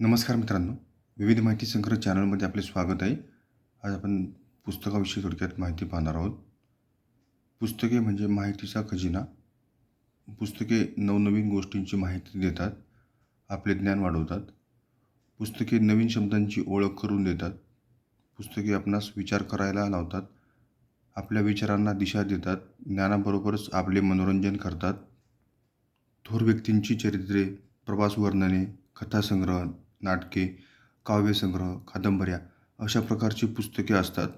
नमस्कार मित्रांनो. विविध माहिती संग्रह चॅनलमध्ये आपले स्वागत आहे. आज आपण पुस्तकाविषयी थोडक्यात माहिती पाहणार आहोत. पुस्तके म्हणजे माहितीचा खजिना. पुस्तके नवनवीन गोष्टींची माहिती देतात. आपले ज्ञान वाढवतात. पुस्तके नवीन शब्दांची ओळख करून देतात. पुस्तके आपणास विचार करायला लावतात. आपल्या विचारांना दिशा देतात. ज्ञानाबरोबरच आपले मनोरंजन करतात. थोर व्यक्तींची चरित्रे प्रवास वर्णने कथासंग्रह नाटके काव्यसंग्रह कादंबऱ्या अशा प्रकारची पुस्तके असतात.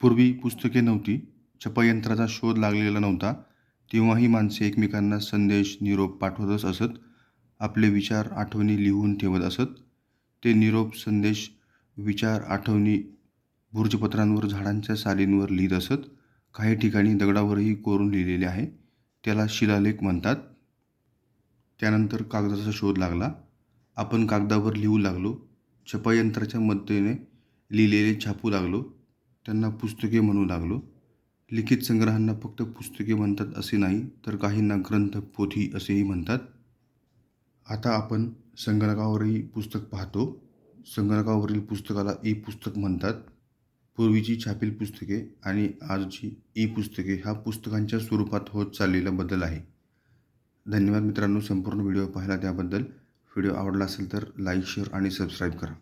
पूर्वी पुस्तके नव्हती छपायंत्राचा शोध लागलेला नव्हता तेव्हाही माणसे एकमेकांना संदेश निरोप पाठवतच असत आपले विचार आठवणी लिहून ठेवत असत. ते निरोप संदेश विचार आठवणी भुर्जपत्रांवर झाडांच्या सालींवर लिहित असत. काही ठिकाणी दगडावरही कोरून लिहिलेले आहे. त्याला शिलालेख म्हणतात. त्यानंतर कागदाचा शोध लागला. आपण कागदावर लिहू लागलो. छपायंत्राच्या मदतीने लिहिलेले छापू लागलो. त्यांना पुस्तके म्हणू लागलो. लिखित संग्रहांना फक्त पुस्तके म्हणतात असे नाही तर काहींना ग्रंथ पोथी असेही म्हणतात. आता आपण संगणकावरही पुस्तक पाहतो. संगणकावरील पुस्तकाला ई पुस्तक म्हणतात. पूर्वीची छापील पुस्तके आणि आजची ई पुस्तके हा पुस्तकांच्या स्वरूपात होत चाललेला बदल आहे. धन्यवाद मित्रांनो संपूर्ण व्हिडिओ पाहिला त्याबद्दल. व्हिडिओ आवडला असेल तर लाईक शेअर आणि सबस्क्राईब करा.